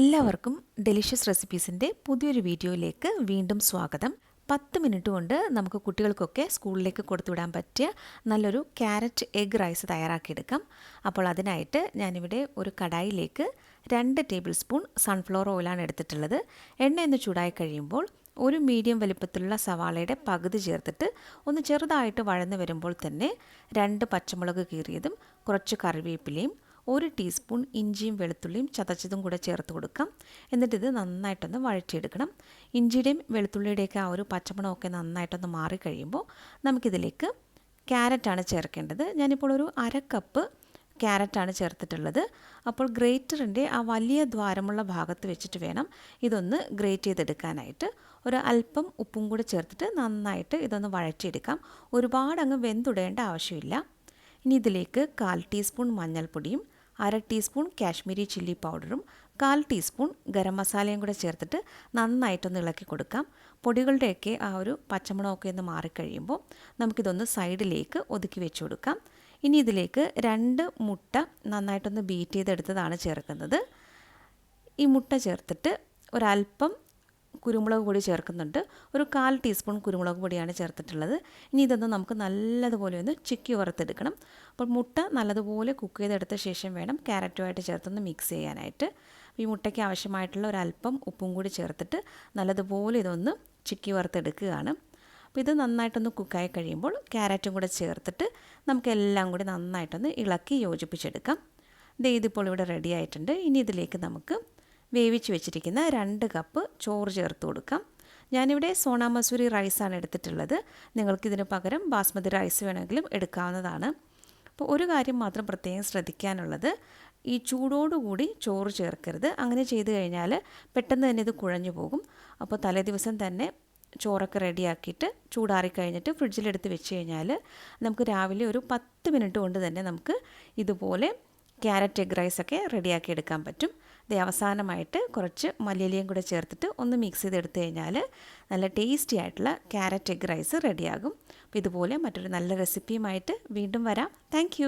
എല്ലാവർക്കും ഡെലിഷ്യസ് റെസിപ്പീസിന്റെ പുതിയൊരു വീഡിയോയിലേക്ക് വീണ്ടും സ്വാഗതം. പത്ത് മിനിറ്റ് കൊണ്ട് നമുക്ക് കുട്ടികൾക്കൊക്കെ സ്കൂളിലേക്ക് കൊടുത്തുവിടാൻ പറ്റിയ നല്ലൊരു ക്യാരറ്റ് എഗ് റൈസ് തയ്യാറാക്കിയെടുക്കാം. അപ്പോൾ അതിനായിട്ട് ഞാനിവിടെ ഒരു കടായിലേക്ക് രണ്ട് ടേബിൾ സ്പൂൺ സൺഫ്ലവർ ഓയിലാണ് എടുത്തിട്ടുള്ളത്. എണ്ണ ഒന്ന് ചൂടായി കഴിയുമ്പോൾ ഒരു മീഡിയം വലിപ്പത്തിലുള്ള സവാളയുടെ പകുതി ചേർത്തിട്ട് ഒന്ന് ചെറുതായിട്ട് വഴന്ന് വരുമ്പോൾ തന്നെ രണ്ട് പച്ചമുളക് കീറിയതും കുറച്ച് കറിവേപ്പിലയും ഒരു ടീസ്പൂൺ ഇഞ്ചിയും വെളുത്തുള്ളിയും ചതച്ചതും കൂടെ ചേർത്ത് കൊടുക്കാം. എന്നിട്ടിത് നന്നായിട്ടൊന്ന് വഴറ്റിയെടുക്കണം. ഇഞ്ചിയുടെയും വെളുത്തുള്ളിയുടെയൊക്കെ ആ ഒരു പച്ചമണമൊക്കെ നന്നായിട്ടൊന്ന് മാറിക്കഴിയുമ്പോൾ നമുക്കിതിലേക്ക് ക്യാരറ്റാണ് ചേർക്കേണ്ടത്. ഞാനിപ്പോൾ ഒരു അര കപ്പ് ക്യാരറ്റാണ് ചേർത്തിട്ടുള്ളത്. അപ്പോൾ ഗ്രേറ്ററിന്റെ ആ വലിയ ദ്വാരമുള്ള ഭാഗത്ത് വെച്ചിട്ട് വേണം ഇതൊന്ന് ഗ്രേറ്റ് ചെയ്തെടുക്കാനായിട്ട്. ഒരു അല്പം ഉപ്പും കൂടി ചേർത്തിട്ട് നന്നായിട്ട് ഇതൊന്ന് വഴറ്റിയെടുക്കാം. ഒരുപാട് അങ്ങ് വെന്തുടേണ്ട ആവശ്യമില്ല. ഇനി ഇതിലേക്ക് കാൽ ടീസ്പൂൺ മഞ്ഞൾപ്പൊടിയും അര ടീസ്പൂൺ കാശ്മീരി ചില്ലി പൗഡറും കാൽ ടീസ്പൂൺ ഗരം മസാലയും കൂടെ ചേർത്തിട്ട് നന്നായിട്ടൊന്ന് ഇളക്കി കൊടുക്കാം. പൊടികളുടെയൊക്കെ ആ ഒരു പച്ചമുളകൊക്കെ ഒന്ന് മാറിക്കഴിയുമ്പോൾ നമുക്കിതൊന്ന് സൈഡിലേക്ക് ഒതുക്കി വെച്ച് കൊടുക്കാം. ഇനി ഇതിലേക്ക് രണ്ട് മുട്ട നന്നായിട്ടൊന്ന് ബീറ്റ് ചെയ്തെടുത്തതാണ് ചേർക്കുന്നത്. ഈ മുട്ട ചേർത്തിട്ട് ഒരല്പം കുരുമുളക് പൊടി ചേർക്കുന്നുണ്ട്. ഒരു കാൽ ടീസ്പൂൺ കുരുമുളക് പൊടിയാണ് ചേർത്തിട്ടുള്ളത്. ഇനി ഇതൊന്ന് നമുക്ക് നല്ലതുപോലെ ഒന്ന് ചിക്കി വറുത്തെടുക്കണം. അപ്പോൾ മുട്ട നല്ലതുപോലെ കുക്ക് ചെയ്തെടുത്ത ശേഷം വേണം ക്യാരറ്റുമായിട്ട് ചേർത്തൊന്ന് മിക്സ് ചെയ്യാനായിട്ട്. ഈ മുട്ടയ്ക്ക് ആവശ്യമായിട്ടുള്ള ഒരല്പം ഉപ്പും കൂടി ചേർത്തിട്ട് നല്ലതുപോലെ ഇതൊന്ന് ചിക്കി വറുത്തെടുക്കുകയാണ്. അപ്പോൾ ഇത് നന്നായിട്ടൊന്ന് കുക്കായി കഴിയുമ്പോൾ ക്യാരറ്റും കൂടെ ചേർത്തിട്ട് നമുക്കെല്ലാം കൂടി നന്നായിട്ടൊന്ന് ഇളക്കി യോജിപ്പിച്ചെടുക്കാം. ദേ ഇതിപ്പോൾ ഇവിടെ റെഡി ആയിട്ടുണ്ട്. ഇനി ഇതിലേക്ക് നമുക്ക് വേവിച്ച് വെച്ചിരിക്കുന്ന രണ്ട് കപ്പ് ചോറ് ചേർത്ത് കൊടുക്കാം. ഞാനിവിടെ സോണ മസൂരി റൈസാണ് എടുത്തിട്ടുള്ളത്. നിങ്ങൾക്കിതിന് പകരം ബാസ്മതി റൈസ് വേണമെങ്കിലും എടുക്കാവുന്നതാണ്. അപ്പോൾ ഒരു കാര്യം മാത്രം പ്രത്യേകം ശ്രദ്ധിക്കാനുള്ളത്. ഈ ചൂടോടുകൂടി ചോറ് ചേർക്കരുത്. അങ്ങനെ ചെയ്തു കഴിഞ്ഞാൽ പെട്ടെന്ന് തന്നെ ഇത് കുഴഞ്ഞു പോകും. അപ്പോൾ തലേദിവസം തന്നെ ചോറൊക്കെ റെഡിയാക്കിയിട്ട് ചൂടാറി കഴിഞ്ഞിട്ട് ഫ്രിഡ്ജിലെടുത്ത് വെച്ച് കഴിഞ്ഞാൽ നമുക്ക് രാവിലെ ഒരു പത്ത് മിനിറ്റ് കൊണ്ട് തന്നെ നമുക്ക് ഇതുപോലെ ക്യാരറ്റ് എഗ് റൈസൊക്കെ റെഡിയാക്കി എടുക്കാൻ പറ്റും. ഇത് അവസാനമായിട്ട് കുറച്ച് മല്ലിയിലയും കൂടെ ചേർത്തിട്ട് ഒന്ന് മിക്സ് ചെയ്തെടുത്ത് കഴിഞ്ഞാൽ നല്ല ടേസ്റ്റി ആയിട്ടുള്ള ക്യാരറ്റ് എഗ് റൈസ് റെഡിയാകും. അപ്പോൾ ഇതുപോലെ മറ്റൊരു നല്ല റെസിപ്പിയുമായിട്ട് വീണ്ടും വരാം. താങ്ക്